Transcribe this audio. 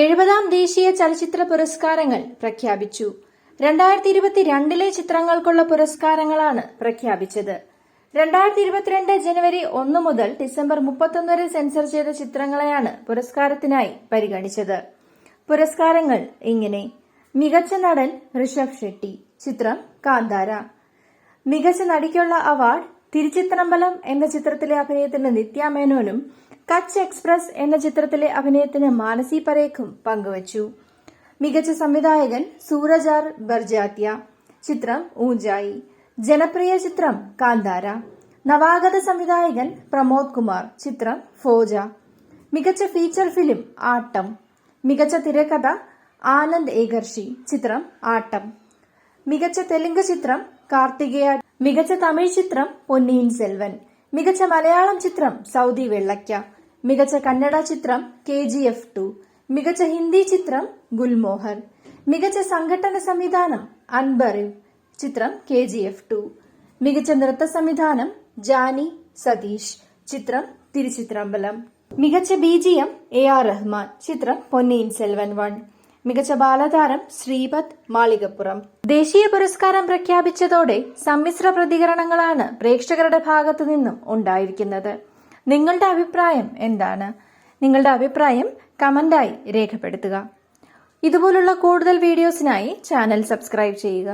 എഴുപതാം ദേശീയ ചലച്ചിത്ര പുരസ്കാരങ്ങൾ പ്രഖ്യാപിച്ചു. രണ്ടായിരത്തി ഇരുപത്തിരണ്ടിലെ ചിത്രങ്ങൾക്കുള്ള പുരസ്കാരങ്ങളാണ് പ്രഖ്യാപിച്ചത്. രണ്ടായിരത്തി ഇരുപത്തിരണ്ട് ജനുവരി ഒന്ന് മുതൽ ഡിസംബർ മുപ്പത്തൊന്ന് വരെ സെൻസർ ചെയ്ത ചിത്രങ്ങളെയാണ് പുരസ്കാരത്തിനായി പരിഗണിച്ചത്. പുരസ്കാരങ്ങൾ ഇങ്ങനെ. മികച്ച നടൻ ഋഷഭ് ഷെട്ടി ചിത്രം കാന്താര. മികച്ച നടിക്കുള്ള അവാർഡ് തിരുച്ചിത്രമ്പലം എന്ന ചിത്രത്തിലെ അഭിനയത്തിന് നിത്യ മേനോനും കച്ച് എക്സ്പ്രസ് എന്ന ചിത്രത്തിലെ അഭിനയത്തിന് മാനസി പരേഖും പങ്കുവച്ചു. മികച്ച സംവിധായകൻ സൂരജ് ആർ ബർജാത്യ. ചിത്രം ഊഞ്ചായി. ജനപ്രിയ ചിത്രം കാന്താര. നവാഗത സംവിധായകൻ പ്രമോദ് കുമാർ. ചിത്രം ഫോജ. മികച്ച ഫീച്ചർ ഫിലിം ആട്ടം. മികച്ച തിരക്കഥ ആനന്ദ് ഏകർഷി. ചിത്രം ആട്ടം. മികച്ച തെലുങ്ക് ചിത്രം കാർത്തികേയ മികച്ച തമിഴ് ചിത്രം പൊന്നിയിൻ സെൽവൻ മികച്ച മലയാളം ചിത്രം സൗദി വെള്ളയ്ക്ക മികച്ച കന്നഡ ചിത്രം കെ ജി എഫ് ടു മികച്ച ഹിന്ദി ചിത്രം ഗുൽമോഹർ മികച്ച സംഘടന സംവിധാനം അൻബറിവ് ചിത്രം കെ ജി എഫ് ടു മികച്ച നൃത്ത സംവിധാനം ജാനി സതീഷ് ചിത്രം തിരുച്ചിത്രമ്പലം മികച്ച ബിജിഎം എ ആർ റഹ്മാൻ ചിത്രം പൊന്നിയിൻ സെൽവൻ വൺ മികച്ച ബാലതാരം ശ്രീപത് മാളികപ്പുറം. ദേശീയ പുരസ്കാരം പ്രഖ്യാപിച്ചതോടെ സമ്മിശ്ര പ്രതികരണങ്ങളാണ് പ്രേക്ഷകരുടെ ഭാഗത്തു നിന്നും ഉണ്ടായിരിക്കുന്നത്. നിങ്ങളുടെ അഭിപ്രായം എന്താണ്? നിങ്ങളുടെ അഭിപ്രായം കമന്റായി രേഖപ്പെടുത്തുക. ഇതുപോലുള്ള കൂടുതൽ വീഡിയോസിനായി ചാനൽ സബ്സ്ക്രൈബ് ചെയ്യുക.